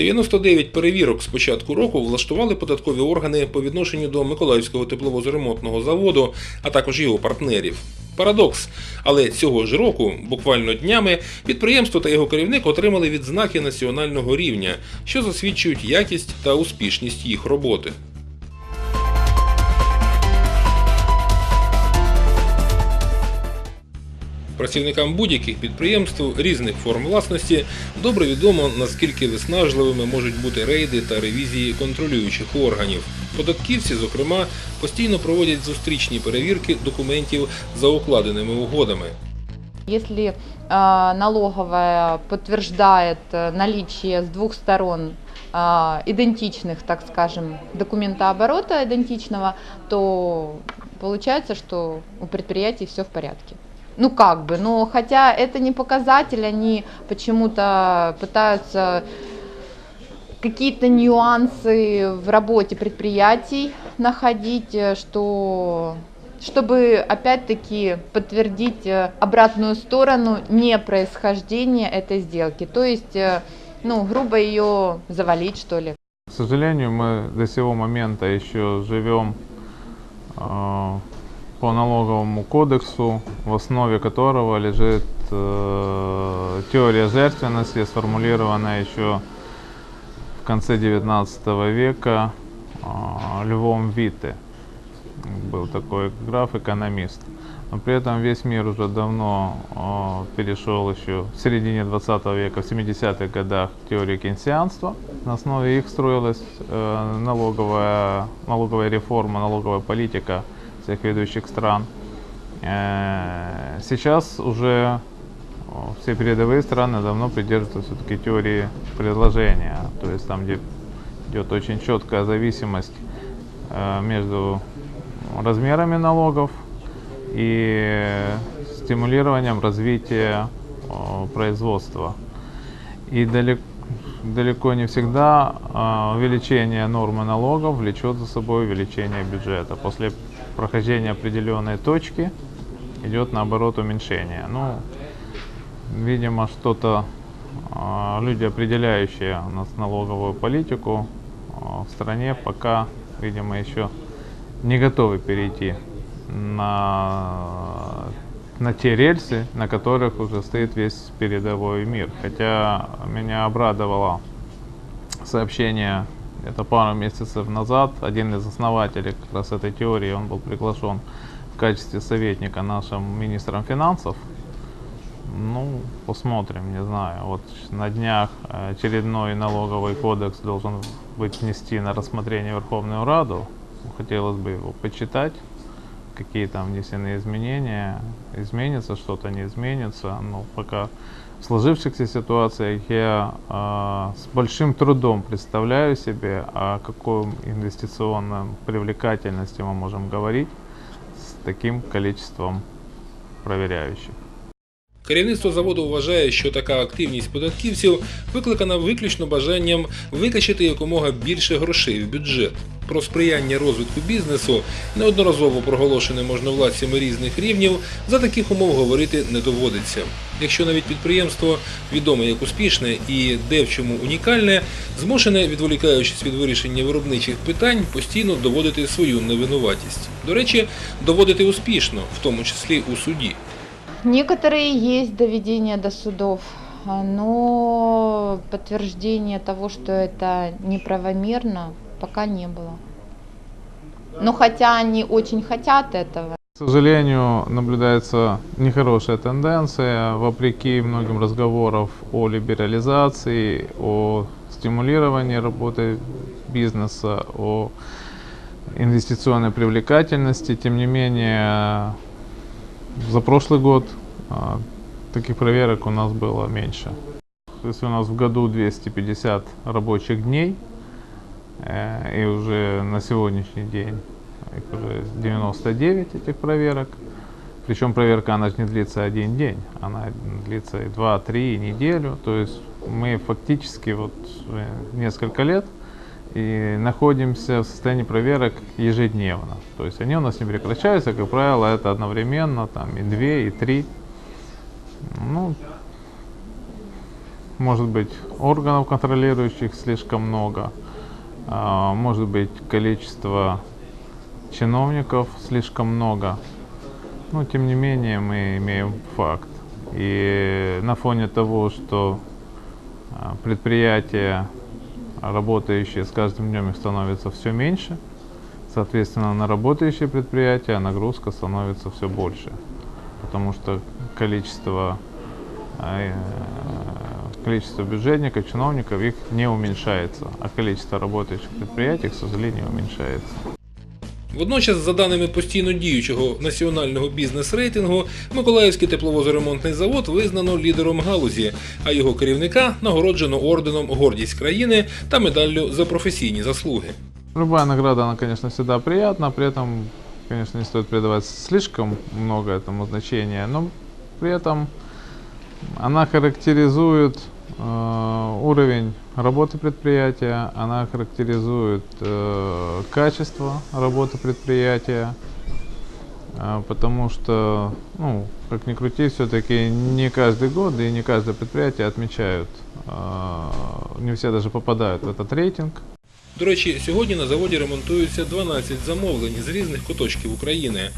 99 перевірок з початку року влаштували податкові органи по відношенню до Миколаївського тепловозоремонтного заводу, а також його партнерів. Парадокс. Але цього ж року, буквально днями, підприємство та його керівник отримали відзнаки національного рівня, що засвідчують якість та успішність їх роботи. Працівникам будь-яких підприємств різних форм власності добре відомо, наскільки виснажливими можуть бути рейди та ревізії контролюючих органів. Податківці, зокрема, постійно проводять зустрічні перевірки документів за укладеними угодами. Если э, налоговая подтверждает э, наличие с двух сторон э, идентичных, так скажем, документооборота идентичного, то получается, что у предприятий все в порядке. Ну как бы, но хотя это не показатель, они почему-то пытаются какие-то нюансы в работе предприятий находить, э, что чтобы опять-таки подтвердить э, обратную сторону не происхождения этой сделки. То есть, э, ну, грубо ее завалить, что ли. К сожалению, мы до сего момента еще живем э, по налоговому кодексу, в основе которого лежит э, теория жертвенности, сформулированная еще в конце 19 века э, Львом Вите. Был такой граф-экономист. Но при этом весь мир уже давно э, перешел еще в середине 20 века, в 70-х годах к теории кейнсианства. На основе их строилась э, налоговая, налоговая реформа, налоговая политика всех ведущих стран. Э, сейчас уже все передовые страны давно придерживаются все-таки теории предложения. То есть там, где идет очень четкая зависимость э, между размерами налогов и стимулированием развития производства. И далеко, далеко не всегда э, увеличение нормы налогов влечет за собой увеличение бюджета. После прохождения определенной точки идет наоборот уменьшение. Ну, видимо, что-то э, люди, определяющие у нас налоговую политику э, в стране, пока, видимо, еще не готовы перейти на, на те рельсы, на которых уже стоит весь передовой мир. Хотя меня обрадовало сообщение это пару месяцев назад. Один из основателей как раз этой теории, он был приглашен в качестве советника нашим министром финансов. Ну, посмотрим, не знаю. Вот на днях э, очередной налоговый кодекс должен быть внести на рассмотрение Верховную Раду. Хотелось бы его почитать, какие там внесены изменения, изменится что-то, не изменится. Но пока в сложившихся ситуациях я э, с большим трудом представляю себе, о каком инвестиционном привлекательности мы можем говорить с таким количеством проверяющих. Керівництво заводу вважає, що така активність податківців викликана виключно бажанням викачати якомога більше грошей в бюджет. Про сприяння розвитку бізнесу, неодноразово проголошене можновладцями різних рівнів, за таких умов говорити не доводиться. Якщо навіть підприємство відоме як успішне і де в чому унікальне, змушене, відволікаючись від вирішення виробничих питань, постійно доводити свою невинуватість. До речі, доводити успішно, в тому числі у суді. Некоторые есть доведения до судов, но подтверждения того, что это неправомерно, пока не было. Но хотя они очень хотят этого. К сожалению, наблюдается нехорошая тенденция, вопреки многим разговоров о либерализации, о стимулировании работы бизнеса, о инвестиционной привлекательности. Тем не менее, за прошлый год а, таких проверок у нас было меньше. Если у нас в году 250 рабочих дней, э, и уже на сегодняшний день их уже 99 этих проверок. Причем проверка, она же не длится один день, она длится и 2-3 неделю. То есть мы фактически вот э, несколько лет и находимся в состоянии проверок ежедневно. То есть они у нас не прекращаются, как правило, это одновременно, там и 2, и 3. Ну, может быть, органов контролирующих слишком много, а, может быть, количество чиновников слишком много. Но, тем не менее, мы имеем факт. И на фоне того, что а, предприятия, работающие с каждым днем их становится все меньше, соответственно, на работающие предприятия нагрузка становится все больше, потому что количество, э, количество бюджетников, чиновников их не уменьшается, а количество работающих предприятий, к сожалению, уменьшается. Водночас, за даними постійно діючого національного бізнес-рейтингу, Миколаївський тепловозоремонтний завод визнано лідером галузі, а його керівника нагороджено орденом Гордість країни та медаллю за професійні заслуги. Любая награда, она, конечно, всегда приятна, при этом, конечно, не стоит придавать слишком много этому значения, но при этом она характеризует э, уровень работы предприятия, она характеризует э, качество работы предприятия, э, потому что, ну, как ни крути, все-таки не каждый год и не каждое предприятие отмечают, э, не все даже попадают в этот рейтинг. До речі, сьогодні на заводі ремонтуються 12 замовлень з різних куточків України.